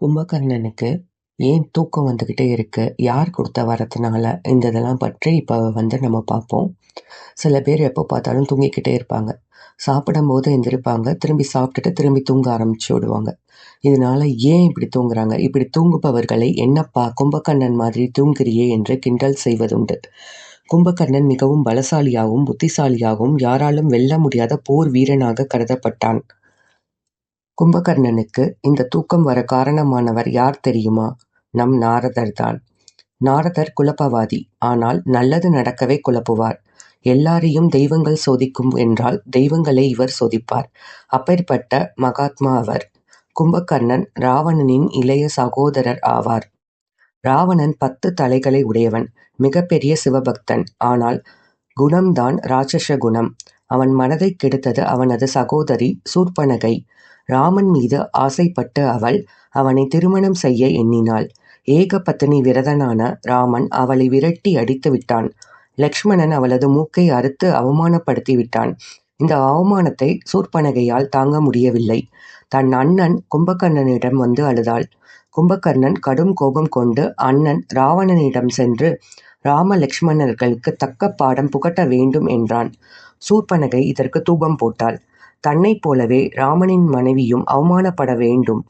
கும்பகர்ணனுக்கு ஏன் தூக்கம் வந்துக்கிட்டே இருக்கு? யார் கொடுத்த வரத்தினால இந்த இதெல்லாம் பற்றி இப்போ வந்து நம்ம பார்ப்போம். சில பேர் எப்போ பார்த்தாலும் தூங்கிக்கிட்டே இருப்பாங்க. சாப்பிடும்போது எந்திரிப்பாங்க. திரும்பி சாப்பிட்டுட்டு திரும்பி தூங்க ஆரம்பிச்சு விடுவாங்க. இதனால ஏன் இப்படி தூங்குறாங்க? இப்படி தூங்குபவர்களை என்னப்பா கும்பகர்ணன் மாதிரி தூங்குறியே என்று கிண்டல் செய்வதுண்டு. கும்பகர்ணன் மிகவும் பலசாலியாகவும் புத்திசாலியாகவும் யாராலும் வெல்ல முடியாத போர் வீரனாக கருதப்பட்டான். கும்பகர்ணனுக்கு இந்த தூக்கம் வர காரணமானவர் யார் தெரியுமா? நம் நாரதர்தான் நாரதர் குழப்பவாதி. ஆனால் நல்லது நடக்கவே குழப்புவார். எல்லாரையும் தெய்வங்கள் சோதிக்கும் என்றால் தெய்வங்களை இவர் சோதிப்பார். அப்பேற்பட்ட மகாத்மா அவர். கும்பகர்ணன் ராவணனின் இளைய சகோதரர் ஆவார். ராவணன் பத்து தலைகளை உடையவன். மிகப்பெரிய சிவபக்தன். ஆனால் குணம்தான் ராட்சச குணம். அவன் மனதை கெடுத்தது அவனது சகோதரி சூர்பனகை. ராமன் மீது ஆசைப்பட்டு அவள் அவனை திருமணம் செய்ய எண்ணினாள். ஏகபத்தினி விரதனான ராமன் அவளை விரட்டி அடித்து விட்டான். லக்ஷ்மணன் அவளது மூக்கை அறுத்து அவமானப்படுத்தி விட்டான். இந்த அவமானத்தை சூர்பனகையால் தாங்க முடியவில்லை. தன் அண்ணன் கும்பகர்ணனிடம் வந்து அழுதாள். கும்பகர்ணன் கடும் கோபம் கொண்டு அண்ணன் ராவணனிடம் சென்று ராம லக்ஷ்மணர்களுக்கு தக்க பாடம் புகட்ட வேண்டும் என்றான். சூர்பனகை இதற்கு தூபம் போட்டாள். தன்னைப் போலவே ராமனின் மனைவியும் அவமானப்பட வேண்டும்.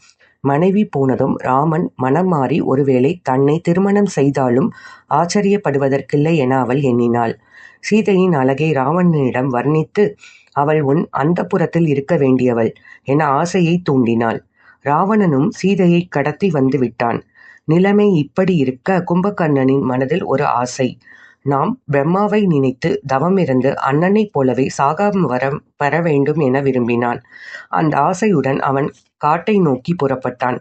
மனைவி போனதும் ராமன் மனம் மாறி ஒருவேளை தன்னை திருமணம் செய்தாலும் ஆச்சரியப்படுவதற்கில்லை என அவள் எண்ணினாள். சீதையின் அழகை ராவணனிடம் வர்ணித்து அவள் உன் அந்தபுரத்தில் இருக்க வேண்டியவள் என ஆசையை தூண்டினாள். ராவணனும் சீதையை கடத்தி வந்து விட்டான். நிலைமை இப்படி இருக்க கும்பகர்ணனின் மனதில் ஒரு ஆசை. நாம் பிரம்மாவை நினைத்து தவமிருந்து அண்ணனைப் போலவே சாகாம் வரம் பெற வேண்டும் என விரும்பினான். அந்த ஆசையுடன் அவன் காட்டை நோக்கி புறப்பட்டான்.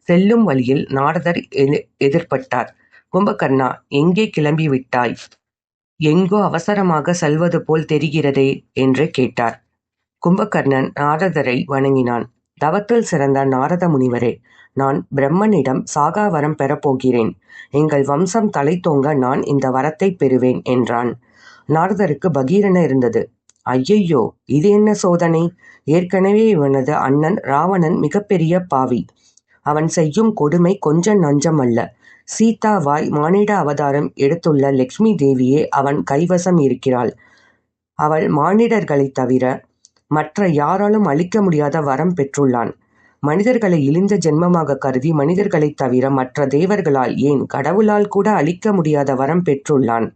செல்லும் வழியில் நாரதர் எதிர்பட்டார். கும்பகர்ணா எங்கே கிளம்பி விட்டாய்? எங்கோ அவசரமாக செல்வது போல் தெரிகிறதே? என்று கேட்டார். கும்பகர்ணன் நாரதரை வணங்கினான். தவத்தில் சிறந்த நாரத முனிவரே நான் பிரம்மனிடம் சாகா வரம் பெறப்போகிறேன் எங்கள் வம்சம் தலைத்தோங்க நான் இந்த வரத்தை பெறுவேன் என்றான். நாரதருக்கு பகீரென இருந்தது. ஐயையோ இது என்ன சோதனை? ஏற்கனவே இவனது அண்ணன் ராவணன் மிகப்பெரிய பாவி. அவன் செய்யும் கொடுமை கொஞ்சம் நஞ்சம் அல்ல சீதா வாய் மானிட அவதாரம் எடுத்துள்ள லக்ஷ்மி தேவியே அவன் கைவசம் இருக்கிறாள். அவள் மானிடர்களைத் தவிர மற்ற யாராலும் அளிக்க முடியாத வரம் பெற்றுள்ளான். மனிதர்களை இழிந்த ஜென்மமாக கருதி மனிதர்களைத் தவிர மற்ற தேவர்களால் ஏன் கடவுளால் கூட அளிக்க முடியாத வரம் பெற்றுள்ளான்?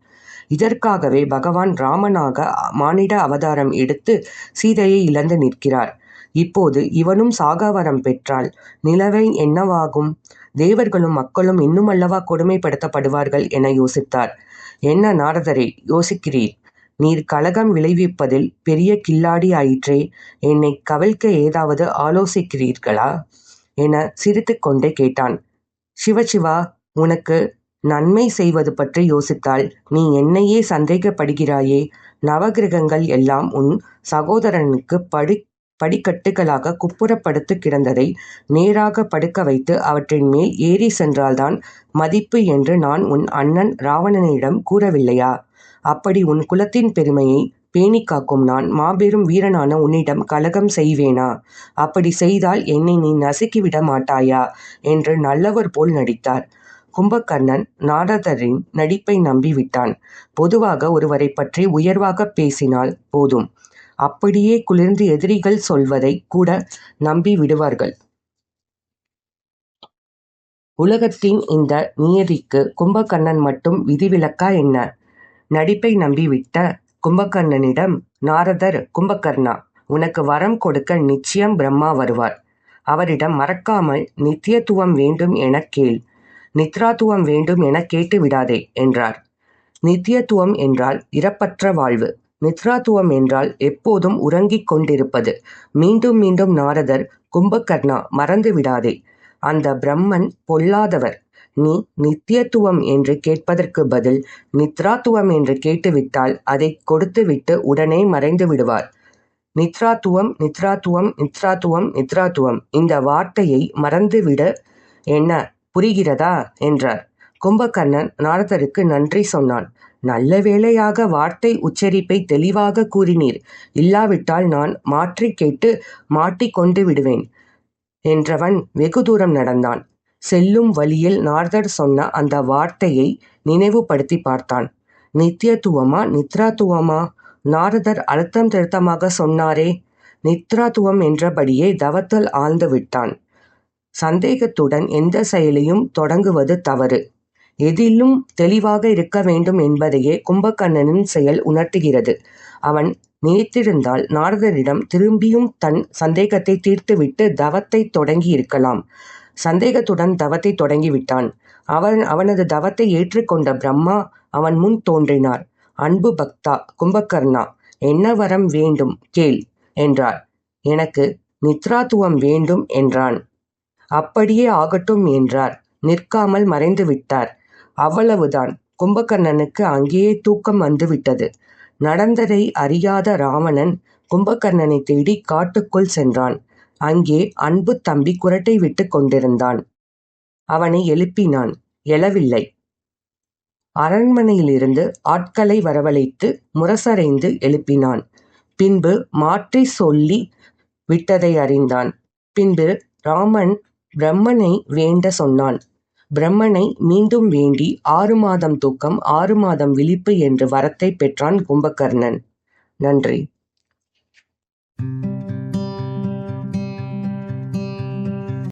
இதற்காகவே பகவான் ராமனாக மானிட அவதாரம் எடுத்து சீதையை இழந்து நிற்கிறார். இப்போது இவனும் சாகாவரம் பெற்றால் நிலவை என்னவாகும்? தேவர்களும் மக்களும் இன்னும் அல்லவா கொடுமைப்படுத்தப்படுவார்கள் என யோசித்தார். என்ன நாரதரே யோசிக்கிறீர்? நீர் கலகம் விளைவிப்பதில் பெரிய கில்லாடி ஆயிற்றே என்னை கவிழ்க்க ஏதாவது ஆலோசிக்கிறீர்களா? என சிரித்து கொண்டே கேட்டான். சிவசிவா உனக்கு நன்மை செய்வது பற்றி யோசித்தால் நீ என்னையே சந்தேகப்படுகிறாயே? நவகிரகங்கள் எல்லாம் உன் சகோதரனுக்கு படி படிக்கட்டுகளாக குப்புறப்படுத்து கிடந்ததை நேராக படுக்க வைத்து அவற்றின் மேல் ஏறி சென்றால்தான் மதிப்பு என்று நான் உன் அண்ணன் ராவணனிடம் கூறவில்லையா? அப்படி உன் குலத்தின் பெருமையை பேணிக் காக்கும் நான் மாபெரும் வீரனான உன்னிடம் கலகம் செய்வேனா? அப்படி செய்தால் என்னை நீ நசுக்கிவிட மாட்டாயா? என்று நல்லவர் போல் நடித்தார். கும்பகர்ணன் நாரதரின் நடிப்பை நம்பிவிட்டான். பொதுவாக ஒருவரை பற்றி உயர்வாக பேசினால் போதும். அப்படியே குளிர்ந்து எதிரிகள் சொல்வதை கூட நம்பி விடுவார்கள் உலகத்தின் இந்த நியதிக்கு கும்பகர்ணன் மட்டும் விதிவிலக்கா என்ன? நடிப்பை நம்பிவிட்ட கும்பகர்ணனிடம் நாரதர் கும்பகர்ணா உனக்கு வரம் கொடுக்க நிச்சயம் பிரம்மா வருவார். அவரிடம் மறக்காமல் நித்தியத்துவம் வேண்டும் எனக் கேள். நித்ராத்துவம் வேண்டும் என கேட்டு விடாதே என்றார். நித்தியத்துவம் என்றால் இறப்பற்ற வாழ்வு. நித்ராத்துவம் என்றால் எப்போதும் உறங்கிக் கொண்டிருப்பது. மீண்டும் மீண்டும் நாரதர் கும்பகர்ணா மறந்து விடாதே. அந்த பிரம்மன் பொல்லாதவர். நீ நித்தியத்துவம் என்று கேட்பதற்கு பதில் நித்ராத்துவம் என்று கேட்டுவிட்டால் அதை கொடுத்துவிட்டு உடனே மறைந்து விடுவார். நித்ராத்துவம் நித்ராத்துவம் நித்ராத்துவம் நித்ராத்துவம். இந்த வார்த்தையை மறந்துவிட என்ன? புரிகிறதா? என்றார். கும்பகர்ணன் நாரதருக்கு நன்றி சொன்னான். நல்ல வேளையாக வார்த்தை உச்சரிப்பை தெளிவாக கூறினீர். இல்லாவிட்டால் நான் மாற்றி கேட்டு மாட்டிக்கொண்டு விடுவேன் என்றவன் வெகு தூரம் நடந்தான். செல்லும் வழியில் நாரதர் சொன்ன அந்த வார்த்தையை நினைவுபடுத்திப் பார்த்தான். நித்யத்துவமா நித்ராத்துவமா? நாரதர் அழுத்தம் திருத்தமாகச் சொன்னாரே. நித்ராத்துவம் என்றபடியே தவத்தில் ஆழ்ந்து விட்டான். சந்தேகத்துடன் எந்தச் செயலையும் தொடங்குவது தவறு. எதிலும் தெளிவாக இருக்க வேண்டும் என்பதையே கும்பகர்ணனின் செயல் உணர்த்துகிறது. அவன் நினைத்திருந்தால் நாரதரிடம் திரும்பியும் தன் சந்தேகத்தைத் தீர்த்துவிட்டு தவத்தைத் தொடங்கியிருக்கலாம். சந்தேகத்துடன் தவத்தை தொடங்கிவிட்டான். அவனது தவத்தை ஏற்றுக்கொண்ட பிரம்மா அவன் முன் தோன்றினார். அன்பு பக்தா கும்பகர்ணா என்ன வரம் வேண்டும் கேள் என்றார். எனக்கு நித்ராத்துவம் வேண்டும் என்றான். அப்படியே ஆகட்டும் என்றார். நிற்காமல் மறைந்து விட்டார். அவ்வளவுதான். கும்பகர்ணனுக்கு அங்கேயே தூக்கம் வந்துவிட்டது. நடந்ததை அறியாத ராவணன் கும்பகர்ணனைத் தேடி காட்டுக்குள் சென்றான். அங்கே அன்பு தம்பி குறட்டை விட்டுக் கொண்டிருந்தான். அவனை எழுப்பினான். எழவில்லை. அரண்மனையிலிருந்து ஆட்களை வரவழைத்து முரசறைந்து எழுப்பினான். பின்பு மாற்றிச் சொல்லி விட்டதை அறிந்தான். பின்பு ராமன் பிரம்மனை வேண்டச் சொன்னான். பிரம்மனை மீண்டும் வேண்டி ஆறு மாதம் தூக்கம் ஆறு மாதம் விழிப்பு என்ற வரத்தைப் பெற்றான் கும்பகர்ணன். நன்றி.